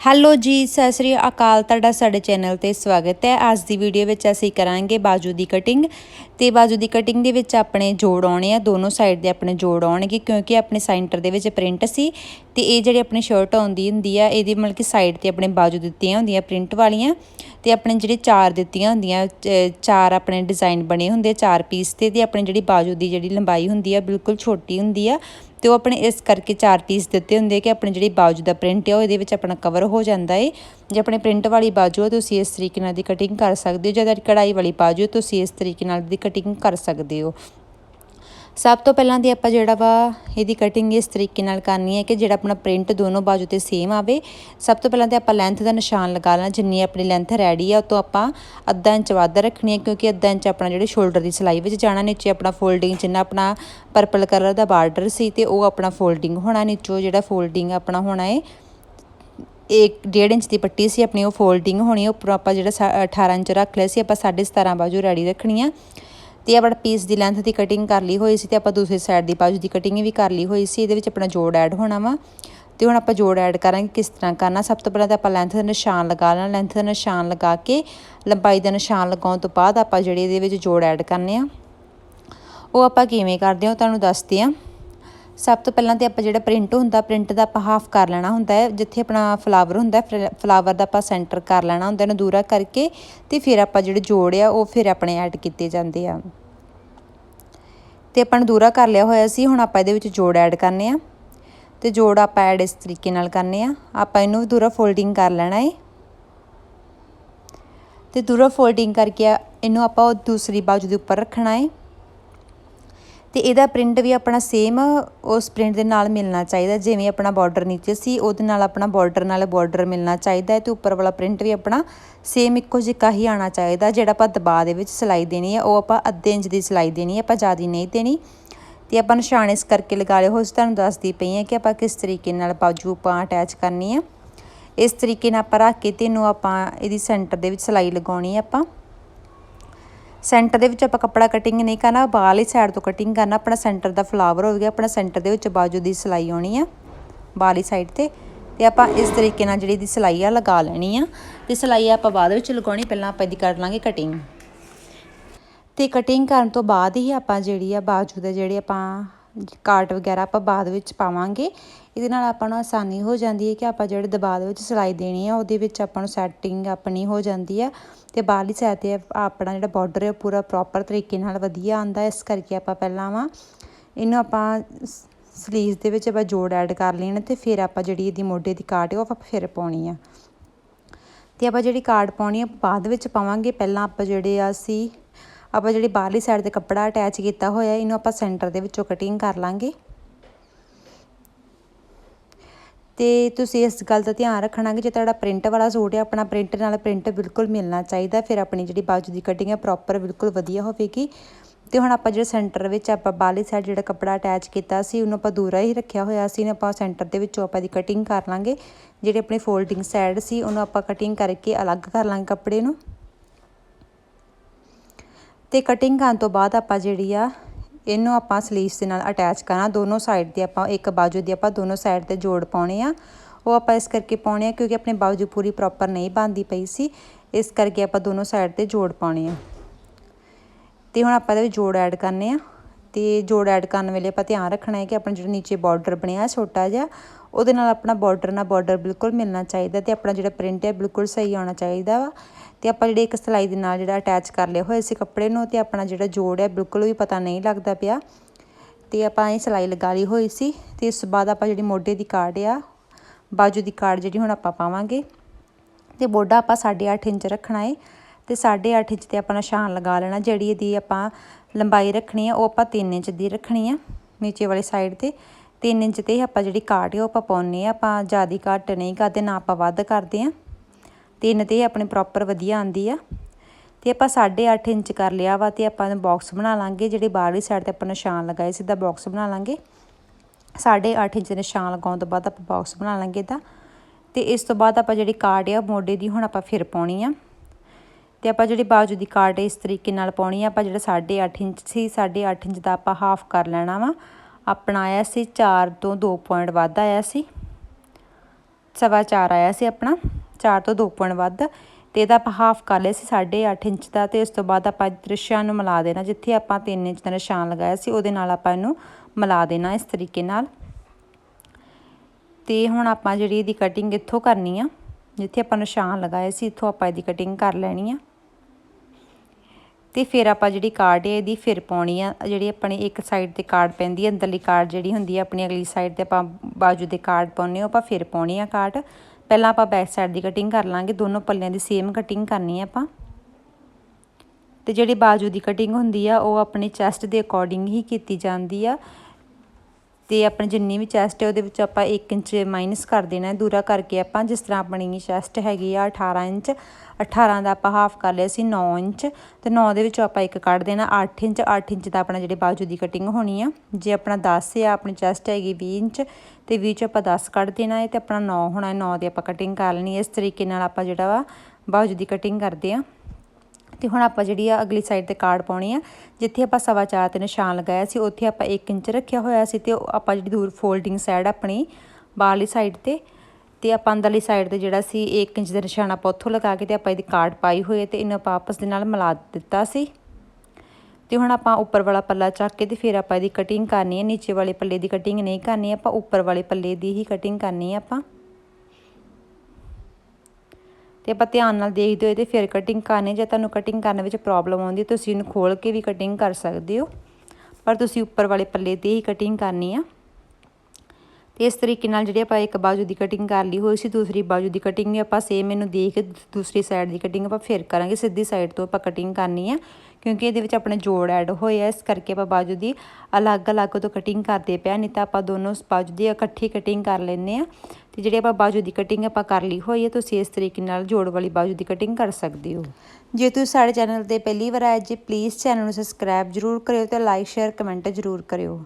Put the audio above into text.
Hello ਜੀ, ਸਤਿ ਸ੍ਰੀ ਅਕਾਲ, ਤੁਹਾਡਾ ਸਾਡੇ ਚੈਨਲ ਤੇ ਸਵਾਗਤ ਹੈ। ਅੱਜ ਦੀ ਵੀਡੀਓ ਵਿੱਚ ਅਸੀਂ ਕਰਾਂਗੇ ਬਾਜੂ ਦੀ ਕਟਿੰਗ ਤੇ ਬਾਜੂ ਦੀ ਕਟਿੰਗ ਦੇ ਵਿੱਚ ਆਪਣੇ ਜੋੜ ਆਉਣੇ ਆ, ਦੋਨੋਂ ਸਾਈਡ ਦੇ ਆਪਣੇ ਜੋੜ ਆਉਣਗੇ ਕਿਉਂਕਿ ਆਪਣੇ ਸੈਂਟਰ ਦੇ ਵਿੱਚ ਪ੍ਰਿੰਟ ਸੀ ਤੇ ਇਹ ਜਿਹੜੀ ਆਪਣੀ ਸ਼ਰਟ ਆਉਂਦੀ ਹੁੰਦੀ ਆ, ਇਹਦੀ ਮਤਲਬ ਕਿ ਸਾਈਡ ਤੇ ਆਪਣੇ ਬਾਜੂ ਦਿੱਤੀਆਂ ਹੁੰਦੀਆਂ ਪ੍ਰਿੰਟ ਵਾਲੀਆਂ ਤੇ ਆਪਣੇ ਜਿਹੜੇ ਚਾਰ ਦਿੱਤੀਆਂ ਹੁੰਦੀਆਂ ਚਾਰ ਆਪਣੇ ਡਿਜ਼ਾਈਨ ਬਣੇ ਹੁੰਦੇ ਚਾਰ ਪੀਸ ਤੇ ਤੇ ਆਪਣੀ ਜਿਹੜੀ ਬਾਜੂ ਦੀ ਜਿਹੜੀ ਲੰਬਾਈ ਹੁੰਦੀ ਆ, ਬਿਲਕੁਲ ਛੋਟੀ ਹੁੰਦੀ ਆ ਤੇ ਉਹ ਆਪਣੇ ਇਸ ਕਰਕੇ ਚਾਰ ਪੀਸ ਦਿੱਤੇ ਹੁੰਦੇ ਕਿ ਆਪਣੀ ਜਿਹੜੀ ਬਾਜੂ ਦਾ ਪ੍ਰਿੰਟ ਹੈ ਉਹ ਇਹਦੇ ਵਿੱਚ ਆਪਣਾ ਕਵਰ ਹੋ ਜਾਂਦਾ ਹੈ ਜੇ ਆਪਣੇ ਪ੍ਰਿੰਟ ਵਾਲੀ ਬਾਜੂ ਹੈ ਤੁਸੀਂ ਇਸ ਤਰੀਕੇ ਨਾਲ ਦੀ ਕਟਿੰਗ ਕਰ ਸਕਦੇ ਹੋ, ਜਾਂ ਤੁਹਾਡੀ ਕਢਾਈ ਵਾਲੀ ਬਾਜੂ ਤੁਸੀਂ ਇਸ ਤਰੀਕੇ ਨਾਲ ਦੀ ਕਟਿੰਗ ਕਰ ਸਕਦੇ ਹੋ। ਸਭ ਤੋਂ ਪਹਿਲਾਂ ਦੀ ਆਪਾਂ ਜਿਹੜਾ ਵਾ ਇਹਦੀ ਕਟਿੰਗ ਇਸ ਤਰੀਕੇ ਨਾਲ ਕਰਨੀ ਹੈ ਕਿ ਜਿਹੜਾ ਆਪਣਾ ਪ੍ਰਿੰਟ ਦੋਨੋਂ ਬਾਜੂ ਤੇ ਸੇਮ ਆਵੇ। ਸਭ ਤੋਂ ਪਹਿਲਾਂ ਤੇ ਆਪਾਂ ਲੈਂਥ ਦਾ ਨਿਸ਼ਾਨ ਲਗਾ ਲੈਣਾ, ਜਿੰਨੀ ਆਪਣੀ ਲੈਂਥ ਰੈਡੀ ਆ, ਉਹ ਤੋਂ ਆਪਾਂ ਅੱਧਾ ਇੰਚ ਵੱਧ ਰੱਖਣੀ ਹੈ, ਕਿਉਂਕਿ ਅੱਧਾ ਇੰਚ ਆਪਣਾ ਜਿਹੜੇ ਸ਼ੋਲਡਰ ਦੀ ਸਿਲਾਈ ਵਿੱਚ ਜਾਣਾ, ਨੀਚੇ ਆਪਣਾ ਫੋਲਡਿੰਗ ਜਿੰਨਾ ਆਪਣਾ ਪਰਪਲ ਕਲਰ ਦਾ ਬਾਰਡਰ ਸੀ ਤੇ ਉਹ ਆਪਣਾ ਫੋਲਡਿੰਗ ਹੋਣਾ, ਨੀਚੋਂ ਜਿਹੜਾ ਫੋਲਡਿੰਗ ਆਪਣਾ ਹੋਣਾ ਹੈ ਇੱਕ ਡੇਢ ਇੰਚ ਦੀ ਪੱਟੀ ਸੀ ਆਪਣੀ, ਉਹ ਫੋਲਡਿੰਗ ਹੋਣੀ, ਉੱਪਰੋਂ ਆਪਾਂ ਜਿਹੜਾ ਸਾ- 18 ਇੰਚ ਰੱਖ ਲਿਆ ਸੀ, ਆਪਾਂ 17.5 ਬਾਜੂ ਰੈਡੀ ਰੱਖਣੀ ਆ। ਤੇ ਆਪਾਂ ਪੀਸ ਦੀ ਲੈਂਥ ਦੀ ਕਟਿੰਗ ਕਰ ਲਈ ਹੋਈ ਸੀ ਤੇ ਆਪਾਂ ਦੂਸਰੀ ਸਾਈਡ ਦੀ ਬਾਜੂ ਦੀ ਕਟਿੰਗ ਵੀ ਕਰ ਲਈ ਹੋਈ ਸੀ, ਇਹਦੇ ਵਿੱਚ ਆਪਣਾ ਜੋੜ ਐਡ ਹੋਣਾ ਵਾ। ਤੇ ਹੁਣ ਆਪਾਂ ਜੋੜ ਐਡ ਕਰਾਂਗੇ ਕਿਸ ਤਰ੍ਹਾਂ ਕਰਨਾ। ਸਭ ਤੋਂ ਪਹਿਲਾਂ ਤਾਂ ਆਪਾਂ ਲੈਂਥ ਦਾ ਨਿਸ਼ਾਨ ਲਗਾ ਲੈਣਾ। ਲੈਂਥ ਦਾ ਨਿਸ਼ਾਨ ਲਗਾ ਕੇ ਲੰਬਾਈ ਦਾ ਨਿਸ਼ਾਨ ਲਗਾਉਣ ਤੋਂ ਬਾਅਦ ਆਪਾਂ ਜਿਹੜੇ ਇਹਦੇ ਵਿੱਚ ਜੋੜ ਐਡ ਕਰਨੇ ਆ, ਉਹ ਆਪਾਂ ਕਿਵੇਂ ਕਰਦੇ ਹਾਂ ਉਹ ਤੁਹਾਨੂੰ ਦੱਸਦੇ ਹਾਂ। ਸਭ ਤੋਂ ਪਹਿਲਾਂ ਤੇ ਆਪਾਂ ਜਿਹੜਾ ਪ੍ਰਿੰਟ ਹੁੰਦਾ ਪ੍ਰਿੰਟ ਦਾ ਆਪਾਂ ਹਾਫ ਕਰ ਲੈਣਾ ਹੁੰਦਾ ਹੈ। ਜਿੱਥੇ ਆਪਣਾ ਫਲਾਵਰ ਹੁੰਦਾ ਫਲਾਵਰ ਦਾ ਆਪਾਂ ਸੈਂਟਰ ਕਰ ਲੈਣਾ ਹੁੰਦਾ ਇਹਨੂੰ ਦੂਰਾ ਕਰਕੇ ਤੇ ਫਿਰ ਆਪਾਂ ਜਿਹੜੇ ਜੋੜ ਆ, ਉਹ ਫਿਰ ਆਪਣੇ ਐਡ ਕੀਤੇ ਜਾਂਦੇ ਆ। ਤੇ ਆਪਾਂ ਨੂੰ ਦੂਰਾ ਕਰ ਲਿਆ ਹੋਇਆ ਸੀ, ਹੁਣ ਆਪਾਂ ਇਹਦੇ ਵਿੱਚ ਜੋੜ ਐਡ ਕਰਨੇ ਆ। ਤੇ ਜੋੜ ਆਪਾਂ ਐਡ ਇਸ ਤਰੀਕੇ ਨਾਲ ਕਰਨੇ ਆ। ਆਪਾਂ ਇਹਨੂੰ ਵੀ ਦੂਰਾ ਫੋਲਡਿੰਗ ਕਰ ਲੈਣਾ ਏ। ਤੇ ਦੂਰਾ ਫੋਲਡਿੰਗ ਕਰਕੇ ਇਹਨੂੰ ਆਪਾਂ ਉਹ ਦੂਸਰੀ ਬਾਜੂ ਦੇ ਉੱਪਰ ਰੱਖਣਾ ਹੈ ਤੇ ਇਹਦਾ ਪ੍ਰਿੰਟ ਵੀ ਆਪਣਾ ਸੇਮ ਉਸ ਪ੍ਰਿੰਟ ਦੇ ਨਾਲ ਮਿਲਣਾ ਚਾਹੀਦਾ, ਜਿਵੇਂ ਆਪਣਾ ਬਾਰਡਰ ਨੀਚੇ ਸੀ, ਉਹਦੇ ਨਾਲ ਆਪਣਾ ਬਾਰਡਰ ਨਾਲ ਬਾਰਡਰ ਮਿਲਣਾ ਚਾਹੀਦਾ ਹੈ ਤੇ ਉੱਪਰ ਵਾਲਾ ਪ੍ਰਿੰਟ ਵੀ ਆਪਣਾ ਸੇਮ ਇੱਕੋ ਜਿਹਾ ਹੀ ਆਣਾ ਚਾਹੀਦਾ, ਜਿਹੜਾ ਆਪਾਂ ਦਬਾ ਦੇ ਵਿੱਚ ਸਿਲਾਈ ਦੇਣੀ ਹੈ, ਉਹ ਆਪਾਂ ਅੱਧੇ ਇੰਚ ਦੀ ਸਿਲਾਈ ਦੇਣੀ ਹੈ, ਆਪਾਂ ਜ਼ਿਆਦਾ ਨਹੀਂ ਦੇਣੀ। ਤੇ ਆਪਾਂ ਨਿਸ਼ਾਨ ਇਸ ਕਰਕੇ ਲਗਾ ਲਏ ਹੋਏ ਤੁਹਾਨੂੰ ਦੱਸਦੀ ਪਈ ਹਾਂ ਕਿ ਆਪਾਂ ਕਿਸ ਤਰੀਕੇ ਨਾਲ ਬਾਜੂ ਆਪਾਂ ਅਟੈਚ ਕਰਨੀ ਹੈ। ਇਸ ਤਰੀਕੇ ਨਾਲ ਆਪਾਂ ਰੱਖ ਕੇ ਤੇ ਇਹਨੂੰ ਆਪਾਂ ਇਹਦੀ ਸੈਂਟਰ ਦੇ ਵਿੱਚ ਸਿਲਾਈ ਲਗਾਉਣੀ ਹੈ ਆਪਾਂ। ਸੈਂਟਰ ਦੇ ਵਿੱਚ ਆਪਾਂ ਕੱਪੜਾ ਕਟਿੰਗ ਨਹੀਂ ਕਰਨਾ, ਬਾਹਰਲੀ ਸਾਈਡ ਤੋਂ ਕਟਿੰਗ ਕਰਨਾ, ਆਪਣਾ ਸੈਂਟਰ ਦਾ ਫਲਾਵਰ ਹੋ ਗਿਆ, ਆਪਣਾ ਸੈਂਟਰ ਦੇ ਵਿੱਚ ਬਾਜੂ ਦੀ ਸਿਲਾਈ ਆਉਣੀ ਆ, ਬਾਹਰਲੀ ਸਾਈਡ ਤੇ ਤੇ ਆਪਾਂ ਇਸ ਤਰੀਕੇ ਨਾਲ ਜਿਹੜੀ ਦੀ ਸਿਲਾਈ ਆ ਲਗਾ ਲੈਣੀ ਆ, ਤੇ ਸਿਲਾਈ ਆਪਾਂ ਬਾਅਦ ਵਿੱਚ ਲਗਾਉਣੀ, ਪਹਿਲਾਂ ਆਪਾਂ ਇਹਦੀ ਕਰ ਲਾਂਗੇ ਕਟਿੰਗ ਤੇ ਕਟਿੰਗ ਕਰਨ ਤੋਂ ਬਾਅਦ ਹੀ ਆਪਾਂ ਜਿਹੜੀ ਆ ਬਾਜੂ ਦੇ ਜਿਹੜੇ ਆਪਾਂ ਕਾਟ ਵਗੈਰਾ ਆਪਾਂ ਬਾਅਦ ਵਿੱਚ ਪਾਵਾਂਗੇ। ਇਹਦੇ ਨਾਲ ਆਪਾਂ ਨੂੰ ਆਸਾਨੀ ਹੋ ਜਾਂਦੀ ਹੈ ਕਿ ਆਪਾਂ ਜਿਹੜੇ ਦਬਾਅ ਦੇ ਵਿੱਚ ਸਿਲਾਈ ਦੇਣੀ ਆ, ਉਹਦੇ ਵਿੱਚ ਆਪਾਂ ਨੂੰ ਸੈਟਿੰਗ ਆਪਣੀ ਹੋ ਜਾਂਦੀ ਆ ਤੇ ਬਾਹਰਲੀ ਸਾਈਡ ਤੇ ਆਪਣਾ ਜਿਹੜਾ ਬਾਰਡਰ ਹੈ ਉਹ ਪੂਰਾ ਪ੍ਰੋਪਰ ਤਰੀਕੇ ਨਾਲ ਵਧੀਆ ਆਂਦਾ ਇਸ ਕਰਕੇ ਆਪਾਂ ਪਹਿਲਾਂ ਵਾ ਇਹਨੂੰ ਆਪਾਂ ਸਲੀਵਸ ਦੇ ਵਿੱਚ ਆਪਾਂ ਜੋੜ ਐਡ ਕਰ ਲੈਣਾ ਤੇ ਫਿਰ ਆਪਾਂ ਜਿਹੜੀ ਇਹਦੀ ਮੋਢੇ ਦੀ ਕਾਟ ਹੈ ਉਹ ਆਪਾਂ ਫਿਰ ਪਾਉਣੀ ਆ। ਤੇ ਆਪਾਂ ਜਿਹੜੀ ਕਾਰਡ ਪਾਉਣੀ ਆ ਬਾਅਦ ਵਿੱਚ ਪਾਵਾਂਗੇ। ਪਹਿਲਾਂ ਆਪਾਂ ਜਿਹੜੇ ਆ ਸੀ ਆਪਾਂ ਜਿਹੜੀ ਬਾਹਰਲੀ ਸਾਈਡ ਤੇ ਕੱਪੜਾ ਅਟੈਚ ਕੀਤਾ ਹੋਇਆ, ਇਹਨੂੰ ਆਪਾਂ ਸੈਂਟਰ ਦੇ ਵਿੱਚੋਂ ਕਟਿੰਗ ਕਰ ਲਾਂਗੇ। ਤੇ ਤੁਸੀਂ ਇਸ ਗੱਲ ਦਾ ਧਿਆਨ ਰੱਖਣਾ ਕਿ ਜੇ ਤੁਹਾਡਾ ਪ੍ਰਿੰਟ ਵਾਲਾ ਸੂਟ ਹੈ, ਆਪਣਾ ਪ੍ਰਿੰਟ ਨਾਲ ਪ੍ਰਿੰਟ ਬਿਲਕੁਲ ਮਿਲਣਾ ਚਾਹੀਦਾ, ਫਿਰ ਆਪਣੀ ਜਿਹੜੀ ਬਾਜੂ ਦੀ ਕਟਿੰਗ ਹੈ ਪ੍ਰੋਪਰ ਬਿਲਕੁਲ ਵਧੀਆ ਹੋਵੇਗੀ। ਤੇ ਹੁਣ ਆਪਾਂ ਜਿਹੜੇ ਸੈਂਟਰ ਵਿੱਚ ਆਪਾਂ ਬਾਹਰਲੀ ਸਾਈਡ ਜਿਹੜਾ ਕੱਪੜਾ ਅਟੈਚ ਕੀਤਾ ਸੀ, ਉਹਨੂੰ ਆਪਾਂ ਦੂਰਾ ਹੀ ਰੱਖਿਆ ਹੋਇਆ ਸੀ ਨਾ ਆਪਾਂ ਸੈਂਟਰ ਦੇ ਵਿੱਚੋਂ ਆਪਾਂ ਦੀ ਕਟਿੰਗ ਕਰ ਲਾਂਗੇ। ਜਿਹੜੀ ਆਪਣੀ ਫੋਲਡਿੰਗ ਸਾਈਡ ਸੀ, ਉਹਨੂੰ ਆਪਾਂ ਕਟਿੰਗ ਕਰਕੇ ਅਲੱਗ ਕਰ ਲਾਂਗੇ ਕੱਪੜੇ ਨੂੰ। ਤੇ ਕਟਿੰਗ ਕਰਨ ਤੋਂ ਬਾਅਦ ਆਪਾਂ ਜਿਹੜੀ ਆ, ਇਹਨੂੰ ਆਪਾਂ ਸਲੀਵਸ ਦੇ ਨਾਲ ਅਟੈਚ ਕਰਾਂ ਦੋਨੋਂ ਸਾਈਡ ਦੀ ਆਪਾਂ, ਇੱਕ ਬਾਜੂ ਦੀ ਆਪਾਂ ਦੋਨੋਂ ਸਾਈਡ ਤੇ ਜੋੜ ਪਾਉਣੇ ਆ। ਉਹ ਆਪਾਂ ਇਸ ਕਰਕੇ ਪਾਉਣੇ ਆ ਕਿਉਂਕਿ ਆਪਣੇ ਬਾਜੂ ਪੂਰੀ ਪ੍ਰੋਪਰ ਨਹੀਂ ਬੰਦੀ ਪਈ ਸੀ। ਇਸ ਕਰਕੇ ਆਪਾਂ ਦੋਨੋਂ ਸਾਈਡ ਤੇ ਜੋੜ ਪਾਉਣੇ ਆ। ਤੇ ਹੁਣ ਆਪਾਂ ਇਹਦੇ ਵਿੱਚ ਜੋੜ ਐਡ ਕਰਨੇ ਆ। ਤੇ ਜੋੜ ਐਡ ਕਰਨ ਵੇਲੇ ਆਪਾਂ ਧਿਆਨ ਰੱਖਣਾ ਹੈ ਕਿ ਆਪਣਾ ਜਿਹੜਾ ਨੀਚੇ ਬਾਰਡਰ ਬਣਿਆ ਛੋਟਾ ਜਿਹਾ ਉਹਦੇ ਨਾਲ ਆਪਣਾ ਬਾਰਡਰ ਨਾਲ ਬਾਰਡਰ ਬਿਲਕੁਲ ਮਿਲਣਾ ਚਾਹੀਦਾ ਤੇ ਆਪਣਾ ਜਿਹੜਾ ਪ੍ਰਿੰਟ ਹੈ ਬਿਲਕੁਲ ਸਹੀ ਆਉਣਾ ਚਾਹੀਦਾ ਵਾ। ਤੇ ਆਪਾਂ ਜਿਹੜੇ ਇੱਕ ਸਲਾਈ ਦੇ ਨਾਲ ਜਿਹੜਾ ਅਟੈਚ ਕਰ ਲਿਆ ਹੋਇਆ ਸੀ ਕੱਪੜੇ ਨੂੰ ਤੇ ਆਪਣਾ ਜਿਹੜਾ ਜੋੜ ਹੈ ਬਿਲਕੁਲ ਵੀ ਪਤਾ ਨਹੀਂ ਲੱਗਦਾ ਪਿਆ। ਤੇ ਆਪਾਂ ਇਹ ਸਲਾਈ ਲਗਾ ਲਈ ਹੋਈ ਸੀ ਤੇ ਇਸ ਤੋਂ ਬਾਅਦ ਆਪਾਂ ਜਿਹੜੀ ਮੋਢੇ ਦੀ ਕਾਰਡ ਆ, ਬਾਜੂ ਦੀ ਕਾਰਡ ਜਿਹੜੀ ਹੁਣ ਆਪਾਂ ਪਾਵਾਂਗੇ। ਤੇ ਬੋਡਾ ਆਪਾਂ 8.5 ਇੰਚ ਰੱਖਣਾ ਹੈ ਤੇ 8.5 ਇੰਚ ਤੇ ਆਪਾਂ ਨਿਸ਼ਾਨ ਲਗਾ ਲੈਣਾ ਜਿਹੜੀ ਇਹਦੀ ਆਪਾਂ ਲੰਬਾਈ ਰੱਖਣੀ ਆ, ਉਹ ਆਪਾਂ 3 ਇੰਚ ਦੀ ਰੱਖਣੀ ਆ ਨੀਚੇ ਵਾਲੀ ਸਾਈਡ ਤੇ। 3 ਇੰਚ ਤੇ ਆਪਾਂ ਜਿਹੜੀ ਕਾਟ ਹੈ ਉਹ ਆਪਾਂ ਪਾਉਣੀ ਆ ਆਪਾਂ ਜ਼ਿਆਦਾ ਘੱਟ ਨਹੀਂ ਕਰਦੇ, ਨਾ ਆਪਾਂ ਵੱਧ ਕਰਦੇ ਆ ਤਿੰਨ ਤੇ ਆਪਣੇ ਪ੍ਰੋਪਰ ਵਧੀਆ ਆਂਦੀ ਆ। ਤੇ ਆਪਾਂ 8.5 ਇੰਚ ਕਰ ਲਿਆ ਵਾ ਤੇ ਆਪਾਂ ਬਾਕਸ ਬਣਾ ਲਾਂਗੇ। ਜਿਹੜੇ ਬਾਹਰਲੀ ਸਾਈਡ ਤੇ ਆਪਾਂ ਨਿਸ਼ਾਨ ਲਗਾਏ, ਸਿੱਧਾ ਬਾਕਸ ਬਣਾ ਲਾਂਗੇ। 8.5 ਇੰਚ ਨਿਸ਼ਾਨ ਲਗਾਉਣ ਤੋਂ ਬਾਅਦ ਆਪਾਂ ਬਾਕਸ ਬਣਾ ਲਾਂਗੇ ਇਹਦਾ। ਤੇ ਇਸ ਤੋਂ ਬਾਅਦ ਆਪਾਂ ਜਿਹੜੀ ਕਾਟ ਆ, ਮੋਢੇ ਦੀ, ਹੁਣ ਆਪਾਂ ਫਿਰ ਪਾਉਣੀ ਆ। ਤੇ ਆਪਾਂ ਜਿਹੜੀ ਬਾਜੂ ਦੀ ਕਾਟ ਇਸ ਤਰੀਕੇ ਨਾਲ ਪਾਉਣੀ ਆ। ਆਪਾਂ ਜਿਹੜਾ 8.5 ਇੰਚ ਸੀ 8.5 ਇੰਚ ਦਾ ਆਪਾਂ ਹਾਫ ਕਰ ਲੈਣਾ ਵਾ। ਆਪਣਾ ਆਇਆ ਸੀ 4 ਤੋਂ 2 ਪੁਆਇੰਟ ਵੱਧ ਆਇਆ ਸੀ। ਸਵਾ 4 ਆਇਆ ਸੀ ਆਪਣਾ 4 ਤੋਂ 2 ਪੁਆਇੰਟ ਵੱਧ। ਤੇ ਇਹਦਾ ਆਪਾਂ ਹਾਫ ਕਰ ਲਿਆ ਸੀ 8.5 ਇੰਚ ਦਾ। ਤੇ ਉਸ ਤੋਂ ਬਾਅਦ ਆਪਾਂ ਦ੍ਰਿਸ਼ਾਂ ਨੂੰ ਮਿਲਾ ਦੇਣਾ। ਜਿੱਥੇ ਆਪਾਂ 3 ਇੰਚ ਦਾ ਨਿਸ਼ਾਨ ਲਗਾਇਆ ਸੀ, ਉਹਦੇ ਨਾਲ ਆਪਾਂ ਇਹਨੂੰ ਮਿਲਾ ਦੇਣਾ ਇਸ ਤਰੀਕੇ ਨਾਲ। ਤੇ ਹੁਣ ਆਪਾਂ ਜਿਹੜੀ ਇਹਦੀ ਕਟਿੰਗ ਇੱਥੋਂ ਕਰਨੀ ਆ, ਜਿੱਥੇ ਆਪਾਂ ਨਿਸ਼ਾਨ ਲਗਾਏ ਸੀ, ਇੱਥੋਂ ਆਪਾਂ ਇਹਦੀ ਕਟਿੰਗ ਕਰ ਲੈਣੀ ਆ। ਤੇ ਫਿਰ ਆਪਾਂ ਜਿਹੜੀ ਕਾਰਡ ਹੈ ਇਹਦੀ ਫਿਰ ਪਾਉਣੀ ਆ। ਜਿਹੜੀ ਆਪਣੀ ਇੱਕ ਸਾਈਡ ਤੇ ਕਾਰਡ ਪੈਂਦੀ ਹੈ ਅੰਦਰਲੀ ਕਾਰਡ ਜਿਹੜੀ ਹੁੰਦੀ ਹੈ ਆਪਣੀ ਅਗਲੀ ਸਾਈਡ ਤੇ ਆਪਾਂ ਬਾਜੂ ਦੇ ਕਾਰਡ ਪਾਉਨੇ ਆਪਾਂ ਫਿਰ ਪਾਉਣੀ ਆ ਕਾਰਡ ਪਹਿਲਾਂ ਆਪਾਂ ਬੈਕ ਸਾਈਡ ਦੀ ਕਟਿੰਗ ਕਰ ਲਾਂਗੇ, ਦੋਨੋਂ ਪੱਲਿਆਂ ਦੀ ਸੇਮ ਕਟਿੰਗ ਕਰਨੀ ਆ ਆਪਾਂ। ਤੇ ਜਿਹੜੀ ਬਾਜੂ ਦੀ ਕਟਿੰਗ ਹੁੰਦੀ ਆ, ਉਹ ਆਪਣੀ ਚੈਸਟ ਦੇ ਅਕੋਰਡਿੰਗ ਹੀ ਕੀਤੀ ਜਾਂਦੀ ਆ। ਤੇ ਆਪਣੀ ਜਿੰਨੀ ਵੀ ਚੈਸਟ ਹੈ ਉਹਦੇ ਵਿੱਚ ਆਪਾਂ 1 ਇੰਚ ਮਾਈਨਸ ਕਰ ਦੇਣਾ ਹੈ, ਦੂਰਾ ਕਰਕੇ ਆਪਾਂ ਜਿਸ ਤਰ੍ਹਾਂ ਆਪਣੀ ਚੈਸਟ ਹੈਗੀ ਆ 18 ਇੰਚ 18 ਦਾ ਆਪਾਂ ਹਾਫ ਕਰ ਲਿਆ ਸੀ 9 ਇੰਚ, ਤੇ 9 ਦੇ ਵਿੱਚੋਂ ਆਪਾਂ ਇੱਕ ਕੱਢ ਦੇਣਾ 8 ਇੰਚ 8 ਇੰਚ ਦਾ ਆਪਣਾ ਜਿਹੜੇ ਬਾਜੂ ਦੀ ਕਟਿੰਗ ਹੋਣੀ ਆ, ਜੇ ਆਪਣਾ 10 ਆ, ਆਪਣੀ ਚੈਸਟ ਹੈਗੀ 20 ਇੰਚ, ਤੇ 20 ਚ ਆਪਾਂ 10 ਕੱਢ ਦੇਣਾ ਹੈ ਤੇ ਆਪਣਾ 9 ਹੋਣਾ ਹੈ 9 ਦੀ ਆਪਾਂ ਕਟਿੰਗ ਕਰ ਲੈਣੀ ਇਸ ਤਰੀਕੇ ਨਾਲ ਆਪਾਂ ਜਿਹੜਾ ਵਾ ਬਾਜੂ ਦੀ ਕਟਿੰਗ ਕਰਦੇ ਆ ਤੇ ਹੁਣ ਆਪਾਂ ਜਿਹੜੀ ਆ ਅਗਲੀ ਸਾਈਡ ਤੇ ਕਾਰਡ ਪਾਉਣੀ ਆ, ਜਿੱਥੇ ਆਪਾਂ ਸਵਾ ਚਾਰ ਤੇ ਨਿਸ਼ਾਨ ਲਗਾਇਆ ਸੀ, ਉੱਥੇ ਆਪਾਂ 1 ਇੰਚ ਰੱਖਿਆ ਹੋਇਆ ਸੀ ਤੇ ਆਪਾਂ ਜਿਹੜੀ ਦੂਰ ਫੋਲਡਿੰਗ ਸਾਈਡ ਆਪਣੀ ਬਾਹਰਲੀ ਸਾਈਡ ਤੇ ਤੇ ਆਪਾਂ ਅੰਦਰਲੀ ਸਾਈਡ ਤੇ ਜਿਹੜਾ ਸੀ 1 ਇੰਚ ਦਾ ਨਿਸ਼ਾਨ ਆਪਾਂ ਉੱਥੋਂ ਲਗਾ ਕੇ ਤੇ ਆਪਾਂ ਇਹਦੀ ਕਾਰਡ ਪਾਈ ਹੋਈ ਹੈ ਤੇ ਇਹਨੂੰ ਆਪਾਂ ਆਪਸ ਦੇ ਨਾਲ ਮਿਲਾ ਦਿੱਤਾ ਸੀ। ਤੇ ਹੁਣ ਆਪਾਂ ਉੱਪਰ ਵਾਲਾ ਪੱਲਾ ਚੱਕ ਕੇ ਤੇ ਫਿਰ ਆਪਾਂ ਇਹਦੀ ਕਟਿੰਗ ਕਰਨੀ ਹੈ ਨੀਚੇ ਵਾਲੇ ਪੱਲੇ ਦੀ ਕਟਿੰਗ ਨਹੀਂ ਕਰਨੀ, ਆਪਾਂ ਉੱਪਰ ਵਾਲੇ ਪੱਲੇ ਦੀ ਹੀ ਕਟਿੰਗ ਕਰਨੀ ਹੈ ਆਪਾਂ। ਤੇ ਆਪਾਂ ਧਿਆਨ ਨਾਲ ਦੇਖਦੇ ਹੋਏ ਤੇ ਫਿਰ ਕਟਿੰਗ ਕਰਨੀ, ਜੇ ਤੁਹਾਨੂੰ ਕਟਿੰਗ ਕਰਨ ਵਿੱਚ ਪ੍ਰੋਬਲਮ ਆਉਂਦੀ, ਤੁਸੀਂ ਇਹਨੂੰ ਖੋਲ ਕੇ ਵੀ ਕਟਿੰਗ ਕਰ ਸਕਦੇ ਹੋ। ਪਰ ਤੁਸੀਂ ਉੱਪਰ ਵਾਲੇ ਪੱਲੇ ਤੇ ਹੀ ਕਟਿੰਗ ਕਰਨੀ ਆ। ਤੇ ਇਸ ਤਰੀਕੇ ਨਾਲ ਜਿਹੜੀ ਆਪਾਂ ਇੱਕ ਬਾਜੂ ਦੀ ਕਟਿੰਗ ਕਰ ਲਈ ਹੋਈ ਸੀ ਦੂਸਰੀ ਬਾਜੂ ਦੀ ਕਟਿੰਗ ਵੀ ਆਪਾਂ ਸੇਮ ਇਹਨੂੰ ਦੇਖ ਕੇ ਦੂਸਰੀ ਸਾਈਡ ਦੀ ਕਟਿੰਗ ਆਪਾਂ ਫਿਰ ਕਰਾਂਗੇ, ਸਿੱਧੀ ਸਾਈਡ ਤੋਂ ਆਪਾਂ ਕਟਿੰਗ ਕਰਨੀ ਆ, ਕਿਉਂਕਿ ਇਹਦੇ ਵਿੱਚ ਆਪਣੇ ਜੋੜ ਐਡ ਹੋਏ ਆ, ਇਸ ਕਰਕੇ ਆਪਾਂ ਬਾਜੂ ਦੀ ਅਲੱਗ-ਅਲੱਗ ਤੋਂ ਕਟਿੰਗ ਕਰਦੇ ਪਿਆ ਨਹੀਂ ਤਾਂ ਆਪਾਂ ਦੋਨੋਂ ਬਾਜੂ ਦੀ ਇਕੱਠੀ ਕਟਿੰਗ ਕਰ ਲੈਂਦੇ ਆ। ਤੇ ਜਿਹੜੀ ਆਪਾਂ ਬਾਜੂ ਦੀ ਕਟਿੰਗ ਆਪਾਂ ਕਰ ਲਈ ਹੋਈ ਹੈ ਤੁਸੀਂ ਇਸ ਤਰੀਕੇ ਨਾਲ ਜੋੜ ਵਾਲੀ ਬਾਜੂ ਦੀ ਕਟਿੰਗ ਕਰ ਸਕਦੇ ਹੋ। ਜੇ ਤੁਸੀਂ ਸਾਡੇ ਚੈਨਲ ਤੇ ਪਹਿਲੀ ਵਾਰ ਆਏ ਜੀ ਪਲੀਜ਼ ਚੈਨਲ ਨੂੰ ਸਬਸਕ੍ਰਾਈਬ ਜਰੂਰ ਕਰਿਓ ਤੇ ਲਾਈਕ ਸ਼ੇਅਰ ਕਮੈਂਟ ਜਰੂਰ ਕਰਿਓ।